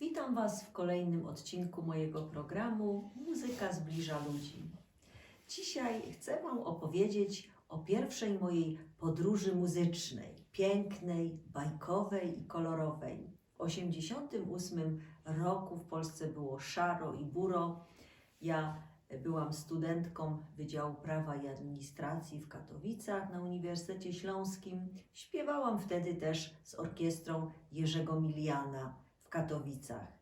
Witam Was w kolejnym odcinku mojego programu Muzyka zbliża ludzi. Dzisiaj chcę Wam opowiedzieć o pierwszej mojej podróży muzycznej, pięknej, bajkowej i kolorowej. W 1988 roku w Polsce było szaro i buro. Ja byłam studentką Wydziału Prawa i Administracji w Katowicach na Uniwersytecie Śląskim. Śpiewałam wtedy też z orkiestrą Jerzego Miliana w Katowicach.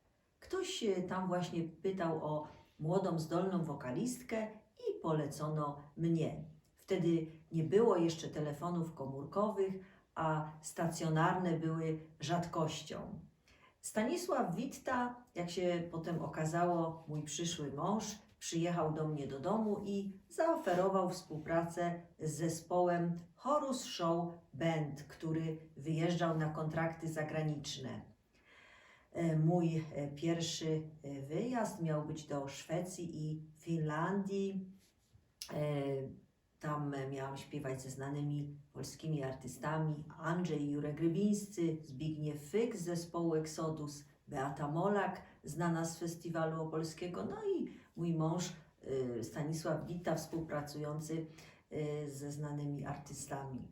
Ktoś tam właśnie pytał o młodą, zdolną wokalistkę i polecono mnie. Wtedy nie było jeszcze telefonów komórkowych, a stacjonarne były rzadkością. Stanisław Witta, jak się potem okazało, mój przyszły mąż, przyjechał do mnie do domu i zaoferował współpracę z zespołem Horus Show Band, który wyjeżdżał na kontrakty zagraniczne. E, Mój e, pierwszy e, wyjazd miał być do Szwecji i Finlandii. Tam miałam śpiewać ze znanymi polskimi artystami Andrzej Jurek Rybińscy, Zbigniew Fyk z zespołu Exodus, Beata Molak, znana z festiwalu opolskiego, no i mój mąż Stanisław Witta, współpracujący ze znanymi artystami.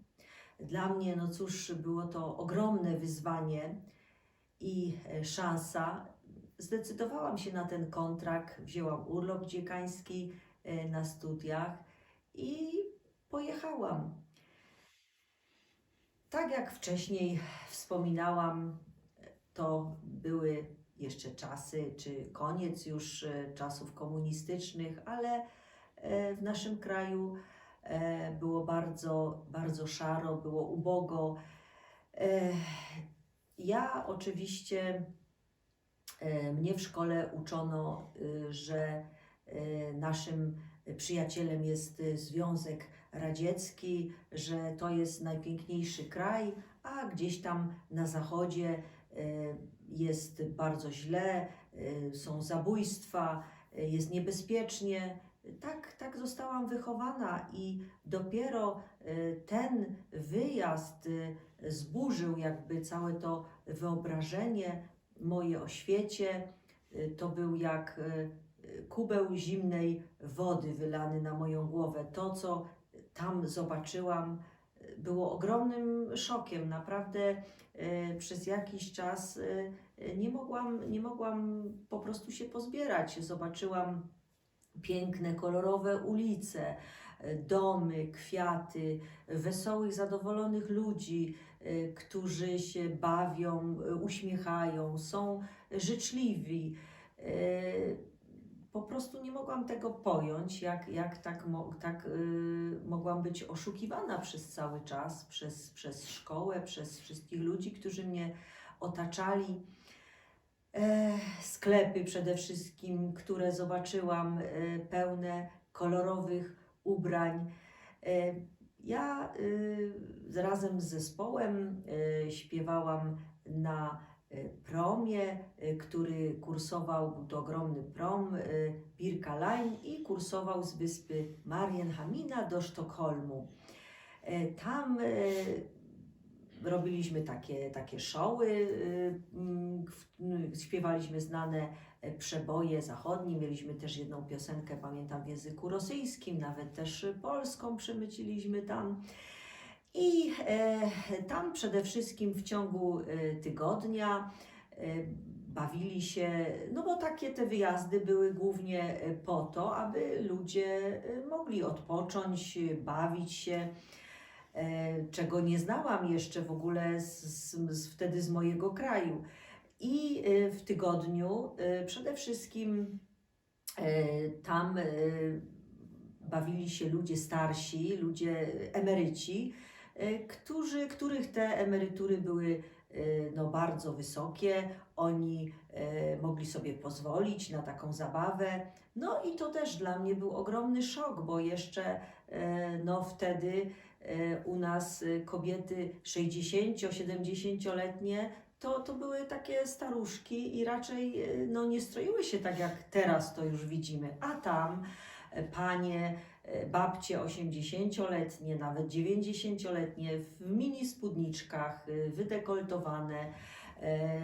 Dla mnie, no cóż, było to ogromne wyzwanie i e, szansa. Zdecydowałam się na ten kontrakt, wzięłam urlop dziekański e, na studiach i pojechałam. Tak jak wcześniej wspominałam, to były jeszcze czasy, czy koniec już e, czasów komunistycznych, ale w naszym kraju było bardzo, bardzo szaro, było ubogo. Ja oczywiście, e, mnie w szkole uczono, y, że e, naszym przyjacielem jest y, Związek Radziecki, że to jest najpiękniejszy kraj, a gdzieś tam na zachodzie e, jest bardzo źle, są zabójstwa, jest niebezpiecznie. Tak, tak zostałam wychowana i dopiero ten wyjazd zburzył jakby całe to wyobrażenie moje o świecie. E, To był jak e, kubeł zimnej wody wylany na moją głowę. To, co tam zobaczyłam, było ogromnym szokiem. Naprawdę e, przez jakiś czas nie mogłam, nie mogłam po prostu się pozbierać. Zobaczyłam piękne, kolorowe ulice, domy, kwiaty, wesołych, zadowolonych ludzi, którzy się bawią, e, uśmiechają, są życzliwi. E, Po prostu nie mogłam tego pojąć, jak, jak tak, tak y, mogłam być oszukiwana przez cały czas, przez, przez szkołę, przez wszystkich ludzi, którzy mnie otaczali. E, sklepy przede wszystkim, które zobaczyłam, e, pełne kolorowych ubrań. Ja y, razem z zespołem y, śpiewałam na y, promie, y, który kursował, był to ogromny prom, y, Birka Line i kursował z wyspy Marienhamina do Sztokholmu. E, Tam robiliśmy takie, takie showy, y, mm, y, śpiewaliśmy znane e, przeboje zachodnie, mieliśmy też jedną piosenkę, pamiętam, w języku rosyjskim, nawet też polską przemyciliśmy tam. I e, tam przede wszystkim w ciągu e, tygodnia bawili się, no bo takie te wyjazdy były głównie po to, aby ludzie mogli odpocząć, bawić się czego nie znałam jeszcze w ogóle z, z, wtedy z mojego kraju. I e, w tygodniu e, przede wszystkim e, tam e, bawili się ludzie starsi, ludzie emeryci, e, którzy, których te emerytury były e, no, bardzo wysokie. Oni e, mogli sobie pozwolić na taką zabawę. No i to też dla mnie był ogromny szok, bo jeszcze e, no, wtedy e, u nas e, kobiety 60-70-letnie to, to były takie staruszki i raczej e, no, nie stroiły się tak jak teraz to już widzimy. A tam e, panie, e, babcie 80-letnie, nawet 90-letnie w mini spódniczkach, e, wydekoltowane, e,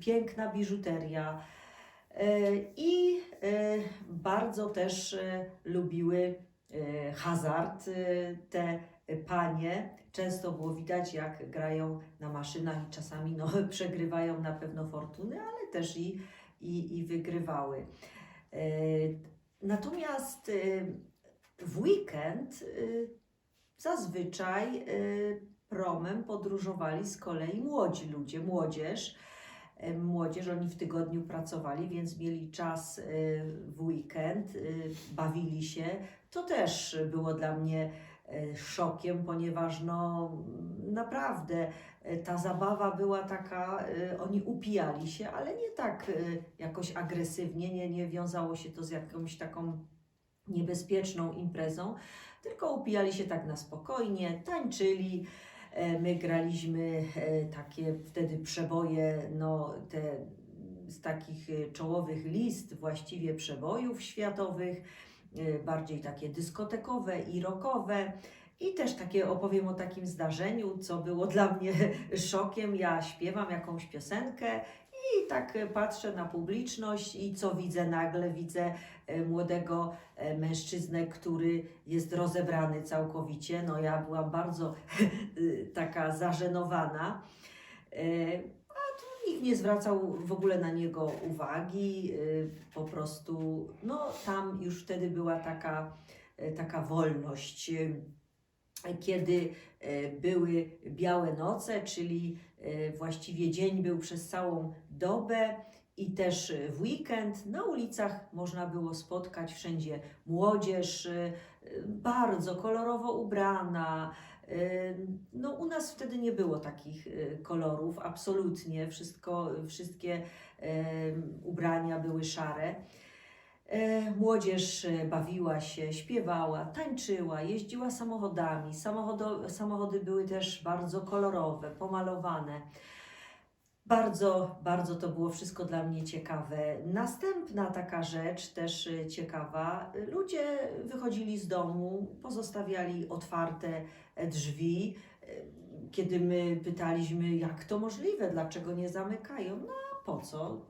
piękna biżuteria. E, I e, bardzo też e, lubiły e, hazard e, te panie. Często było widać, jak grają na maszynach i czasami no, przegrywają na pewno fortuny, ale też i, i, i wygrywały. E, Natomiast e, w weekend e, zazwyczaj e, promem podróżowali z kolei młodzi ludzie, młodzież. E, Młodzież, oni w tygodniu pracowali, więc mieli czas e, w weekend, e, bawili się. To też było dla mnie e, szokiem, ponieważ no naprawdę e, ta zabawa była taka, e, oni upijali się, ale nie tak e, jakoś agresywnie, nie, nie wiązało się to z jakąś taką niebezpieczną imprezą, tylko upijali się tak na spokojnie, tańczyli. E, My graliśmy e, takie wtedy przeboje, no te z takich e, czołowych list, właściwie przebojów światowych, e, bardziej takie dyskotekowe i rockowe. I też takie opowiem o takim zdarzeniu, co było dla mnie szokiem. Ja śpiewam jakąś piosenkę i tak e, patrzę na publiczność i co widzę nagle? Widzę e, młodego e, mężczyznę, który jest rozebrany całkowicie. No ja byłam bardzo y, taka zażenowana. Nikt nie zwracał w ogóle na niego uwagi. y, Po prostu, no tam już wtedy była taka, e, taka wolność. y, Kiedy były białe noce, czyli właściwie dzień był przez całą dobę i też w weekend na ulicach można było spotkać wszędzie młodzież, bardzo kolorowo ubrana. No, u nas wtedy nie było takich e, kolorów, absolutnie. Wszystko, wszystkie ubrania były szare. E, Młodzież e, bawiła się, śpiewała, tańczyła, jeździła samochodami. Samochodo, samochody były też bardzo kolorowe, pomalowane. Bardzo, bardzo to było wszystko dla mnie ciekawe. Następna taka rzecz, też e, ciekawa, ludzie wychodzili z domu, pozostawiali otwarte e, drzwi. E, Kiedy my pytaliśmy, jak to możliwe, dlaczego nie zamykają, no a po co?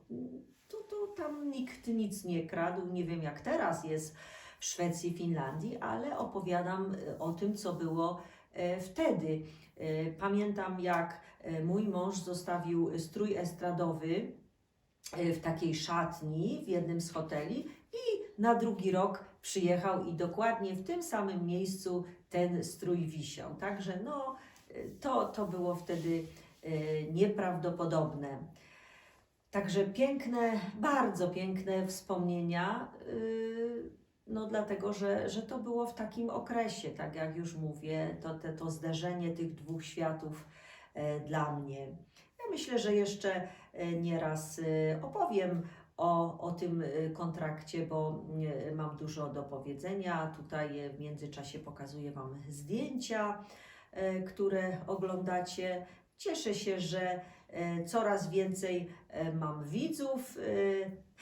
To, to tam nikt nic nie kradł. Nie wiem, jak teraz jest w Szwecji, Finlandii, ale opowiadam e, o tym, co było wtedy. E, Pamiętam, jak e, mój mąż zostawił strój estradowy e, w takiej szatni w jednym z hoteli i na drugi rok przyjechał i dokładnie w tym samym miejscu ten strój wisiał. Także no, e, to, to było wtedy e, nieprawdopodobne. Także piękne, bardzo piękne wspomnienia. No dlatego, że, że to było w takim okresie, tak jak już mówię, to, te, to zderzenie tych dwóch światów e, dla mnie. Ja myślę, że jeszcze e, nieraz e, opowiem o, o tym e, kontrakcie, bo mam dużo do powiedzenia. Tutaj w międzyczasie pokazuję Wam zdjęcia, które oglądacie. Cieszę się, że coraz więcej mam widzów.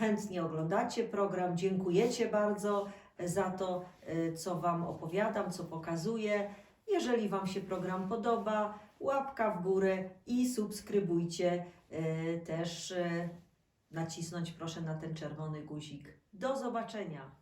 E, Chętnie oglądacie program. Dziękujecie bardzo za to, e, co Wam opowiadam, co pokazuję. Jeżeli Wam się program podoba, łapka w górę i subskrybujcie. E, Też e, nacisnąć proszę na ten czerwony guzik. Do zobaczenia.